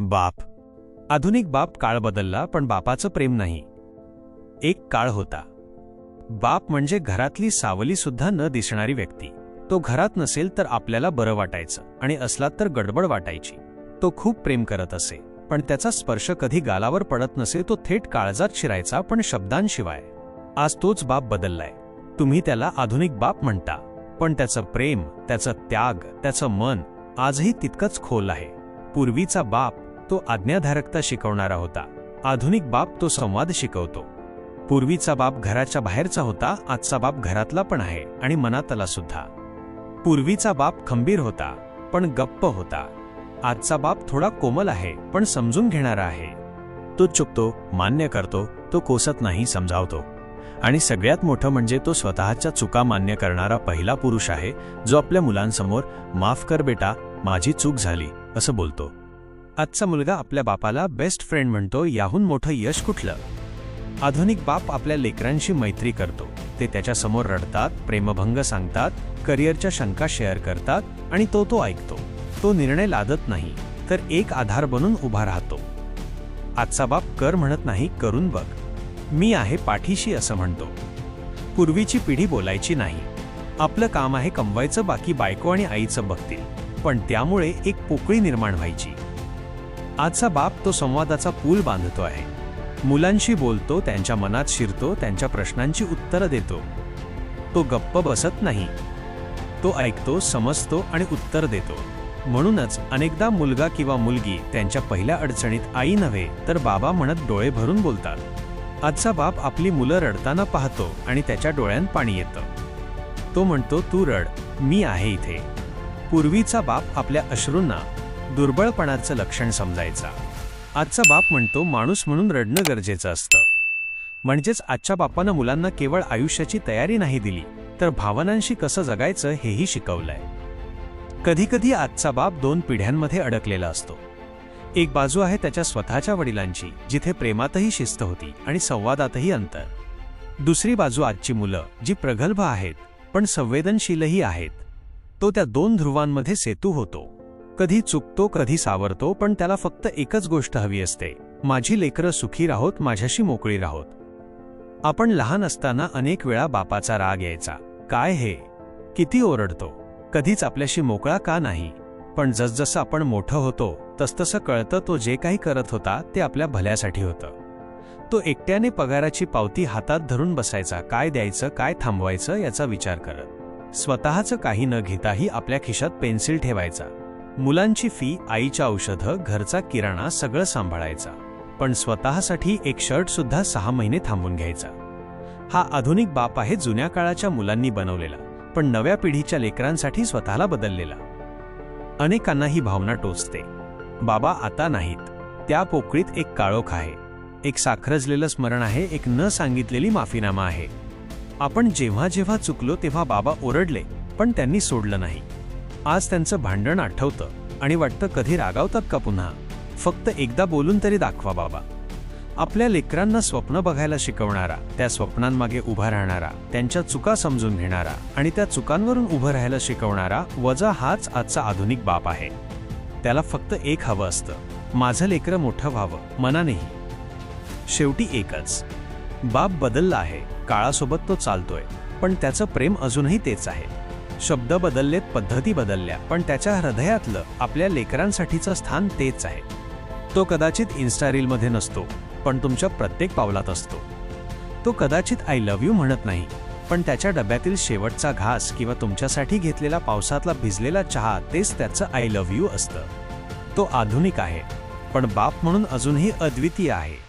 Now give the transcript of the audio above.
बाप. आधुनिक बाप काळ बदलला पण बापाचं प्रेम नाही. एक काळ होता. बाप म्हणजे घरातली सावली सुद्धा न दिसणारी व्यक्ती. तो घरात नसेल तर आपल्याला बरं वाटायचं आणि असला तर गडबड वाटायची. तो खूप प्रेम करत असे पण त्याचा स्पर्श कधी गालावर पडत नसे तो थेट काळजात शिरायचा पण शब्दांशिवाय. आज तोच बाप बदललाय. तुम्ही त्याला आधुनिक बाप म्हणता पण त्याचं प्रेम त्याचं त्याग त्याचं मन आजही तितकंच खोल आहे. पूर्वीचा बाप तो आज्ञाधारकता शिकवणारा होता. आधुनिक बाप तो संवाद शिकवतो. पूर्वीचा बाप घराच्या बाहेरचा होता आजचा बाप घरातला पण आहे आणि मनातला सुद्धा. पूर्वीचा बाप खंबीर होता पण गप्प होता. आजचा बाप थोडा कोमल आहे पण समजून घेणारा आहे. तो चुकतो मान्य करतो तो कोसत नाही समजावतो. आणि सगळ्यात मोठं म्हणजे तो स्वतःच्या चुका मान्य करणारा पहिला पुरुष आहे जो आपल्या मुलांसमोर माफ कर बेटा माझी चूक झाली असं बोलतो. आजचा मुलगा आपल्या बापाला बेस्ट फ्रेंड म्हणतो याहून मोठं यश कुठलं? आधुनिक बाप आपल्या लेकरांशी मैत्री करतो. ते त्याच्यासमोर रडतात प्रेमभंग सांगतात करिअरच्या शंका शेअर करतात आणि तो तो ऐकतो. तो निर्णय लादत नाही तर एक आधार बनून उभा राहतो. आजचा बाप कर म्हणत नाही करून बघ. मी आहे पाठीशी असं म्हणतो. पूर्वीची पिढी बोलायची नाही. आपलं काम आहे कमवायचं बाकी बायको आणि आईचं बघतील. पण त्यामुळे एक पोकळी निर्माण व्हायची. आजचा बाप तो संवादाचा पूल बांधतो आहे. मुलांशी बोलतो त्यांच्या मनात शिरतो त्यांच्या प्रश्नांची उत्तरं देतो. तो गप्प बसत नाही. तो ऐकतो समजतो आणि उत्तर देतो. म्हणूनच अनेकदा मुलगा किंवा मुलगी त्यांच्या पहिल्या अडचणीत आई नव्हे तर बाबा म्हणत डोळे भरून बोलतात. आजचा बाप आपली मुलं रडताना पाहतो आणि त्याच्या डोळ्यात पाणी येतं. तो म्हणतो तू रड मी आहे इथे. पूर्वीचा बाप आपल्या अश्रूंना दुर्बळपणाचं लक्षण समजायचा. आजचा बाप म्हणतो माणूस म्हणून रडणं गरजेचं असतं. म्हणजेच आजच्या बापानं मुलांना केवळ आयुष्याची तयारी नाही दिली तर भावनांशी कसं जगायचं हेही शिकवलंय. कधीकधी आजचा बाप दोन पिढ्यांमध्ये अडकलेला असतो. एक बाजू आहे त्याच्या स्वतःच्या वडिलांची जिथे प्रेमातही शिस्त होती आणि संवादातही अंतर. दुसरी बाजू आजची मुलं जी प्रगल्भ आहेत पण संवेदनशीलही आहेत. तो त्या दोन ध्रुवांमध्ये सेतू होतो. कधी चुकतो कधी सावरतो पण त्याला फक्त एकच गोष्ट हवी असते. माझी लेकरं सुखी राहोत माझ्याशी मोकळी राहोत. आपण लहान असताना अनेक वेळा बापाचा राग यायचा. काय हे? किती ओरडतो? कधीच आपल्याशी मोकळा का नाही? पण जसजसं आपण मोठं होतो तसतसं कळतं तो जे काही करत होता ते आपल्या भल्यासाठी होतं. तो एकट्याने पगाराची पावती हातात धरून बसायचा काय द्यायचं काय थांबवायचं याचा विचार करत. स्वतःचं काही न घेताही आपल्या खिशात पेन्सिल ठेवायचा. मुलांची फी आईच्या औषधं घरचा किराणा सगळं सांभाळायचा. पण स्वतःसाठी एक शर्ट सुद्धा सहा महिने थांबून घ्यायचा. हा आधुनिक बाप आहे जुन्या काळाच्या मुलांनी बनवलेला पण नव्या पिढीच्या लेकरांसाठी स्वतःला बदललेला. अनेकांना ही भावना टोचते. बाबा आता नाहीत. त्या पोकळीत एक काळोख आहे. एक साखरजलेलं स्मरण आहे एक न सांगितलेली माफीनामा आहे. आपण जेव्हा जेव्हा चुकलो तेव्हा बाबा ओरडले पण त्यांनी सोडलं नाही. आज त्यांचं भांडण आठवतं आणि वाटतं कधी रागावतात का पुन्हा? फक्त एकदा बोलून तरी दाखवा बाबा. आपल्या लेकरांना स्वप्न बघायला शिकवणारा त्या स्वप्नांमागे उभा राहणारा त्यांच्या चुका समजून घेणारा आणि त्या चुकांवरून उभं राहायला शिकवणारा वजा हाच आजचा आधुनिक बाप आहे. त्याला फक्त एक हवं असतं. माझं लेकरं मोठं व्हावं मनानेही. शेवटी एकच. बाप बदलला आहे काळासोबत तो चालतोय पण त्याचं प्रेम अजूनही तेच आहे. शब्द बदललेत पद्धती बदलल्या पण त्याच्या हृदयातलं आपल्या लेकरांसाठीचं स्थान तेच आहे. तो कदाचित इन्स्टा रीलमध्ये नसतो पण तुमच्या प्रत्येक पावलात असतो. तो कदाचित आय लव्ह यू म्हणत नाही पण त्याच्या डब्यातील शेवटचा घास किंवा तुमच्यासाठी घेतलेला पावसातला भिजलेला चहा तेच त्याचं आय लव्ह यू असतं. तो आधुनिक आहे पण बाप म्हणून अजूनही अद्वितीय आहे.